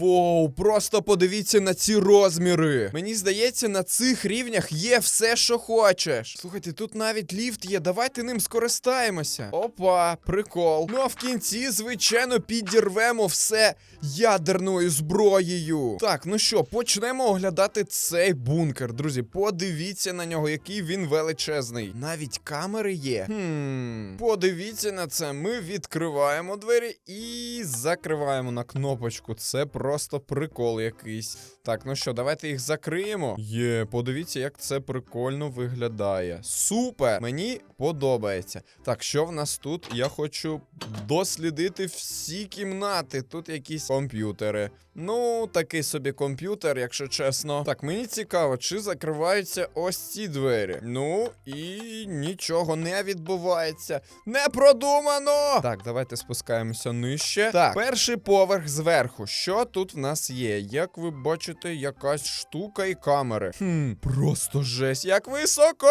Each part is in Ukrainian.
wo Воу, просто подивіться на ці розміри. Мені здається, на цих рівнях є все, що хочеш. Слухайте, тут навіть ліфт є. Давайте ним скористаємося. Опа, прикол. Ну а в кінці, звичайно, підірвемо все ядерною зброєю. Так, ну що, почнемо оглядати цей бункер, друзі. Подивіться на нього, який він величезний. Навіть камери є. Хм, подивіться на це. Ми відкриваємо двері і закриваємо на кнопочку. Це просто прикол якийсь. Так, ну що, давайте їх закриємо. Є, подивіться, як це прикольно виглядає. Супер! Мені подобається. Так, що в нас тут? Я хочу дослідити всі кімнати. Тут якісь комп'ютери. Ну, такий собі комп'ютер, якщо чесно. Так, мені цікаво, чи закриваються ось ці двері. Ну і нічого не відбувається. Не продумано! Так, давайте спускаємося нижче. Так, перший поверх зверху. Що тут в нас є? Як ви бачите, якась штука і камери. Хм, просто жесть, як високо!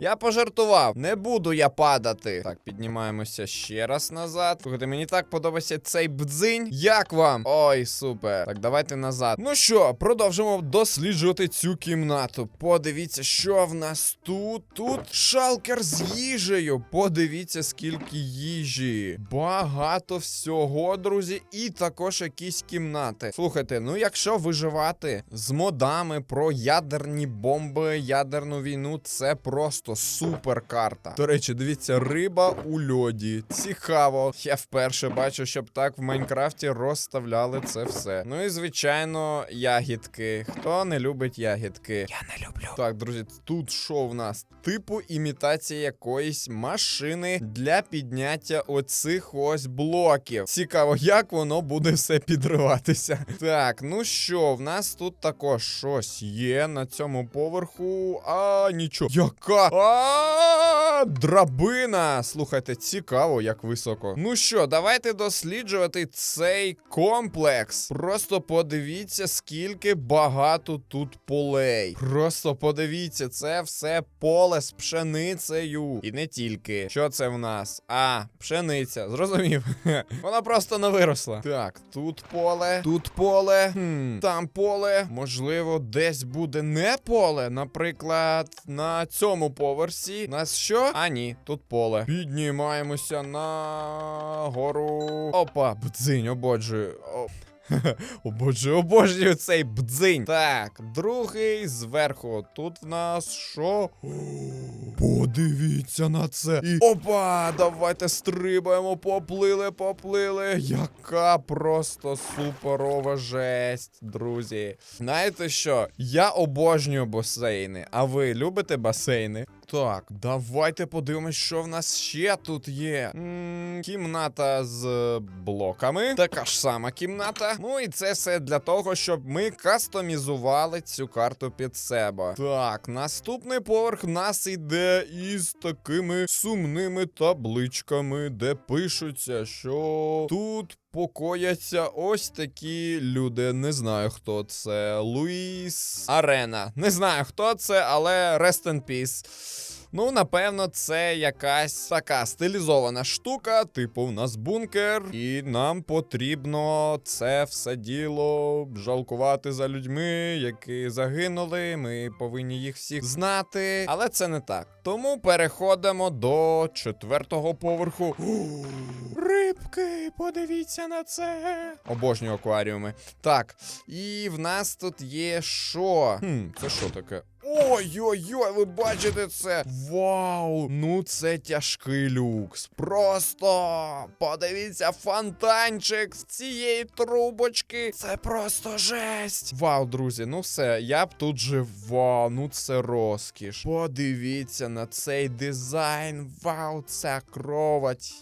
Я пожартував. Не буду я падати. Так, піднімаємося ще раз назад. Слухайте, мені так подобається цей бдзинь. Як вам? Ой, супер. Так, давайте назад. Ну що, продовжимо досліджувати цю кімнату. Подивіться, що в нас тут. Тут шалкер з їжею. Подивіться, скільки їжі. Багато всього, друзі, і також якісь кімнати. Слухайте, ну якщо виживати з модами про ядерні бомби, ядерну війну, це просто супер карта. До речі, дивіться, риба у льоді. Цікаво. Я вперше бачу, щоб так в Майнкрафті розставляли це все. Ну і звичайно, ягідки. Хто не любить ягідки? Я не люблю. Так, друзі, тут що в нас? Типу імітація якоїсь машини для підняття оцих ось блоків. Цікаво, як воно буде все підриватися. Так, ну що, в нас тут також щось є на цьому поверху. А, нічого. Яка? А, драбина. Слухайте, цікаво, як високо. Ну що, давайте досліджувати цей комплекс. Просто подивіться, скільки багато тут полей. Просто подивіться, це все поле з пшеницею. І не тільки. Що це в нас? А, пшениця. Зрозумів. Вона просто не виросла. Так, тут поле, тут поле, хм, там поле. Можливо, десь буде не поле. Наприклад, на цьому поверсі. Нас що? А, ні, тут поле. Піднімаємося на гору. Опа, бдзинь, ободжую. О. О боже, обожнюю цей бдзинь. Так, другий зверху. Тут в нас що? Подивіться на це. І опа! Давайте стрибаємо, поплили, поплили. Яка просто суперова жесть, друзі. Знаєте що? Я обожнюю басейни. А ви любите басейни? Так, давайте подивимось, що в нас ще тут є. м кімната з блоками. Така ж сама кімната. Ну і це все для того, щоб ми кастомізували цю карту під себе. Так, наступний поверх в нас іде із такими сумними табличками, де пишуться, що тут. Покояться ось такі люди. Не знаю, хто це. Луїс Арена. Не знаю, хто це, але rest in peace. Ну, напевно, це якась така стилізована штука, типу, в нас бункер, і нам потрібно це все діло жалкувати за людьми, які загинули. Ми повинні їх всіх знати. Але це не так. Тому переходимо до четвертого поверху. Рибки, подивіться на це. Обожнюю акваріуми. Так, і в нас тут є що? Хм, це що таке? Ой-ой-ой, ви бачите це? Вау! Ну це тяжкий люкс. Просто подивіться, фонтанчик з цієї трубочки. Це просто жесть. Вау, друзі, ну все, я б тут жив. Вау, ну це розкіш. Подивіться на цей дизайн. Вау, ця кровать.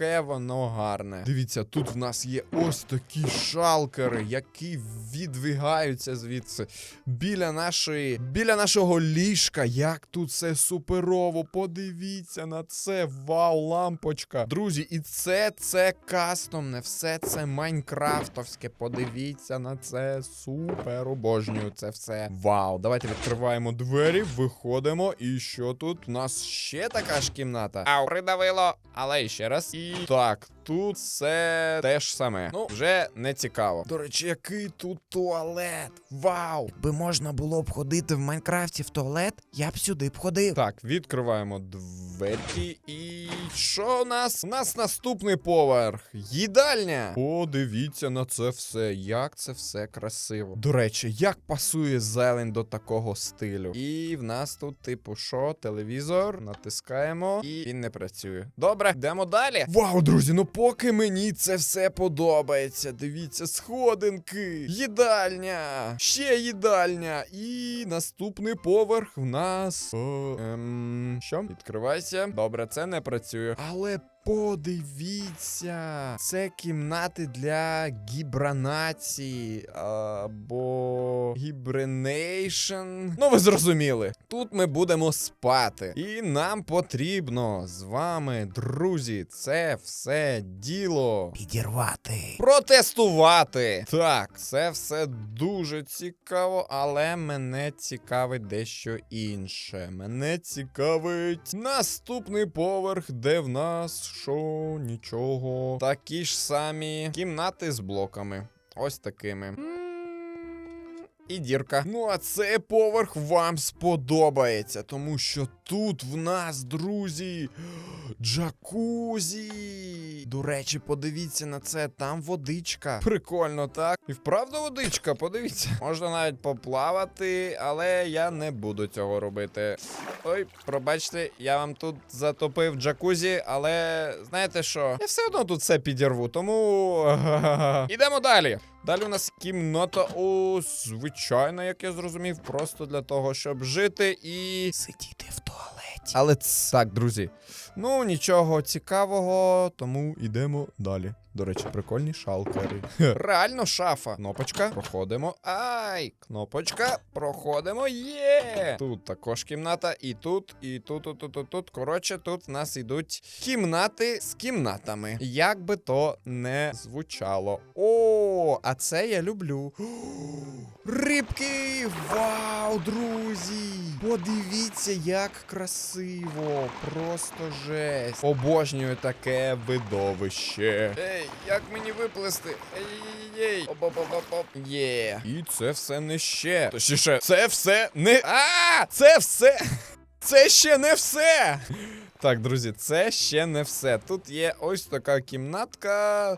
Яке воно гарне. Дивіться, тут в нас є ось такі шалкери, які відвигаються звідси. Біля нашої. Біля нашого ліжка. Як тут все суперово. Подивіться на це. Вау, лампочка. Друзі, і це це кастомне, все це майнкрафтовське. Подивіться на це. Супер обожнюю це все. Вау, давайте відкриваємо двері, виходимо. І що тут? У нас ще така ж кімната. Ау, придавило. Але ще раз. І так, тут все те ж саме. Ну, вже не цікаво. До речі, який тут туалет? Вау! Якби можна було б ходити в Майнкрафті в туалет, я б сюди б ходив. Так, відкриваємо двері. І що у нас? У нас наступний поверх. Їдальня. Подивіться на це все. Як це все красиво. До речі, як пасує зелень до такого стилю. І в нас тут, типу, що? Телевізор. Натискаємо. І він не працює. Добре, йдемо далі. Вау, друзі, ну поки мені це все подобається. Дивіться, сходинки, їдальня, ще їдальня. І наступний поверх в нас. О, ем, що? Відкривайся. Добре, це не працює. Але. Подивіться, це кімнати для гібранації або гібренейшн. Ну, ви зрозуміли. Тут ми будемо спати. І нам потрібно з вами, друзі, це все діло Підірвати. протестувати. Так, це все дуже цікаво, але мене цікавить дещо інше. Мене цікавить наступний поверх, де в нас що нічого. Такі ж самі кімнати з блоками. Ось такими. І дірка. Ну, а цей поверх вам сподобається, тому що тут в нас, друзі, джакузі. До речі, подивіться на це, там водичка. Прикольно, так? І вправду водичка, подивіться. Можна навіть поплавати, але я не буду цього робити. Ой, пробачте, я вам тут затопив джакузі, але знаєте що? Я все одно тут все підірву, тому. Ідемо далі. Далі у нас кімната, о, звичайна, як я зрозумів, просто для того, щоб жити і. Сидіти в туалеті. Але ц- так, друзі. Ну, нічого цікавого, тому йдемо далі. До речі, прикольні шалкери. Реально шафа. Кнопочка. Проходимо. Ай! Кнопочка. Проходимо. Є! Тут також кімната, і тут, і тут, тут, тут, тут, тут. Коротше, тут в нас йдуть кімнати з кімнатами. Як би то не звучало. О, а це я люблю. Рибки! Вау, друзі! Подивіться, як красиво! Просто жесть! Обожнюю таке видовище. Ей, як мені? Ей-ей-ей! Оп-оп-оп-оп. Є. І це все не ще. Точніше, це все не. А! Це все! Це ще не все! Так, друзі, це ще не все. Тут є ось така кімнатка.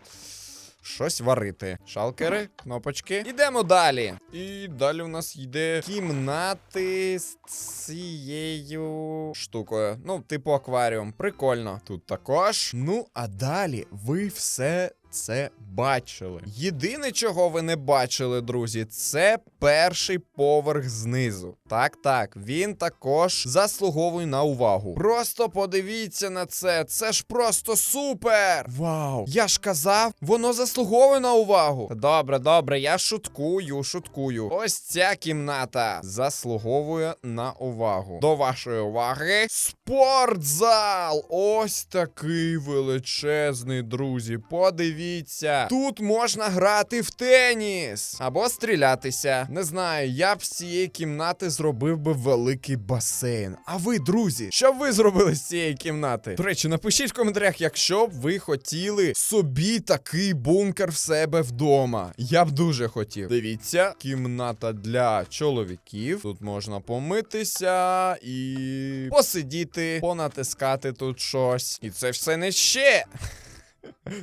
Щось варити. Шалкери, кнопочки. Ідемо далі. І далі у нас йде кімнати з цією штукою. Ну, типу акваріум. Прикольно. Тут також. Ну, а далі ви все. Це бачили. Єдине, чого ви не бачили, друзі, це перший поверх знизу. Так, так, він також заслуговує на увагу. Просто подивіться на це. Це ж просто супер! Вау! Я ж казав, воно заслуговує на увагу. Добре, добре, я шуткую, шуткую. Ось ця кімната заслуговує на увагу. До вашої уваги. Спортзал! Ось такий величезний, друзі. Подивіться. Тут можна грати в теніс або стрілятися. Не знаю, я б з цієї кімнати зробив би великий басейн. А ви, друзі, що б ви зробили з цієї кімнати? До речі, напишіть в коментарях, якщо б ви хотіли собі такий бункер в себе вдома. Я б дуже хотів. Дивіться, кімната для чоловіків. Тут можна помитися і посидіти, понатискати тут щось. І це все не ще.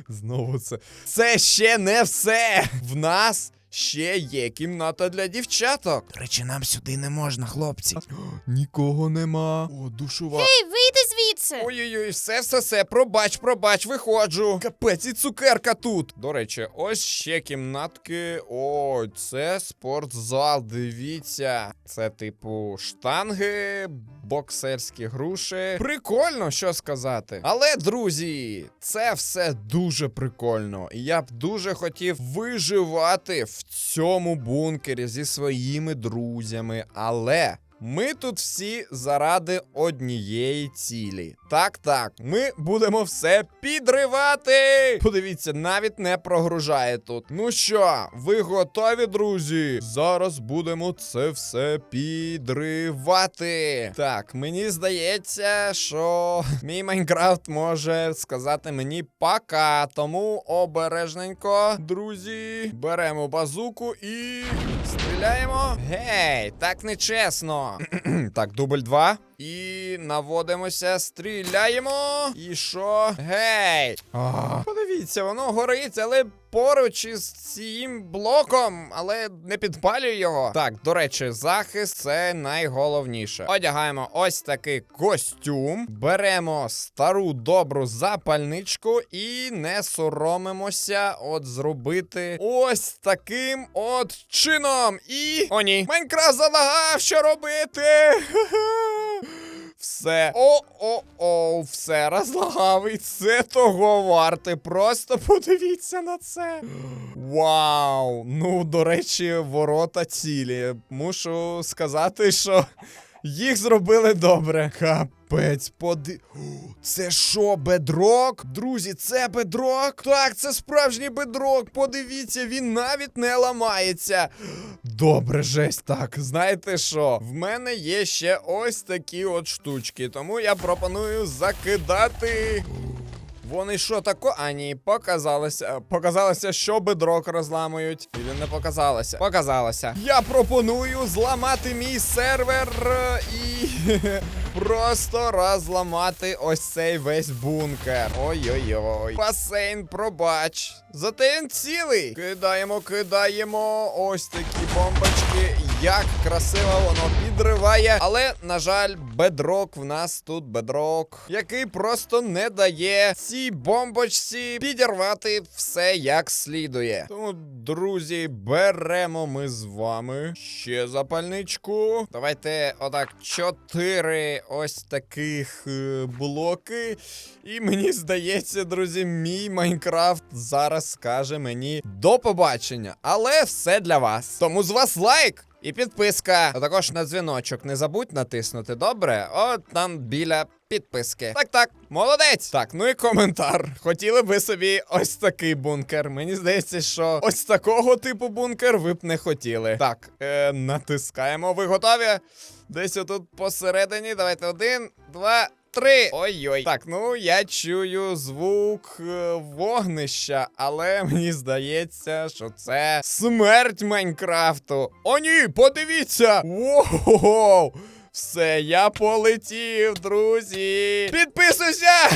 Знову це. Це ще не все. В нас ще є кімната для дівчаток. Речі, нам сюди не можна, хлопці. Нікого нема. О, душова. Гей, вийди звідси! Все, все, все, пробач, пробач, виходжу. Капець, і цукерка тут. До речі, ось ще кімнатки. О, це спортзал. Дивіться. Це типу штанги, боксерські груші. Прикольно, що сказати. Але, друзі, це все дуже прикольно. І я б дуже хотів виживати в цьому бункері зі своїми друзями. Але. Ми тут всі заради однієї цілі. Так, так, ми будемо все підривати. Подивіться, навіть не прогружає тут. Ну що, ви готові, друзі? Зараз будемо це все підривати. Так, мені здається, що мій Майнкрафт може сказати мені пока. Тому обережненько, друзі, беремо базуку і стріляємо. Гей, так нечесно. так, дубль два. І наводимося, стріляємо. І що? Гей! А, подивіться, воно горить, але поруч із цим блоком, але не підпалює його. Так, до речі, захист це найголовніше. Одягаємо ось такий костюм, беремо стару добру запальничку і не соромимося от зробити ось таким от чином. І. О, ні. Майнкрафт залагав, що робити? Все. О-о-о, все розлагав, і це того варте. Просто подивіться на це. Вау! Ну, до речі, ворота цілі. Мушу сказати, що їх зробили добре. Капець, поди. Це що, бедрок? Друзі, це бедрок? Так, це справжній бедрок. Подивіться, він навіть не ламається. Добре, жесть. Так, знаєте що? В мене є ще ось такі от штучки, тому я пропоную закидати. Вони що тако? А ні, показалося. Показалося, що бедрок розламують. Или не показалося? Показалося. Я пропоную зламати мій сервер е, і просто розламати ось цей весь бункер. Ой-ой-ой. Басейн, пробач. Зате він цілий. Кидаємо, кидаємо. Ось такі бомбочки. Як красиво воно підриває. Але, на жаль, бедрок в нас тут бедрок, який просто не дає цій бомбочці підірвати все як слідує. Тому, друзі, беремо ми з вами ще запальничку. Давайте отак чотири ось таких е, блоки. І мені здається, друзі, мій Майнкрафт зараз скаже мені до побачення. Але все для вас. Тому з вас лайк! І підписка. А також на дзвіночок не забудь натиснути, добре? От там біля підписки. Так, так, молодець. Так, ну і коментар. Хотіли би собі ось такий бункер. Мені здається, що ось такого типу бункер ви б не хотіли. Так, е, натискаємо. Ви готові? Десь отут посередині. Давайте один, два. Три. Ой-ой. Так, ну я чую звук е, вогнища, але мені здається, що це смерть Майнкрафту. О, ні, подивіться! Воу! Все, я полетів, друзі! Підписуйся!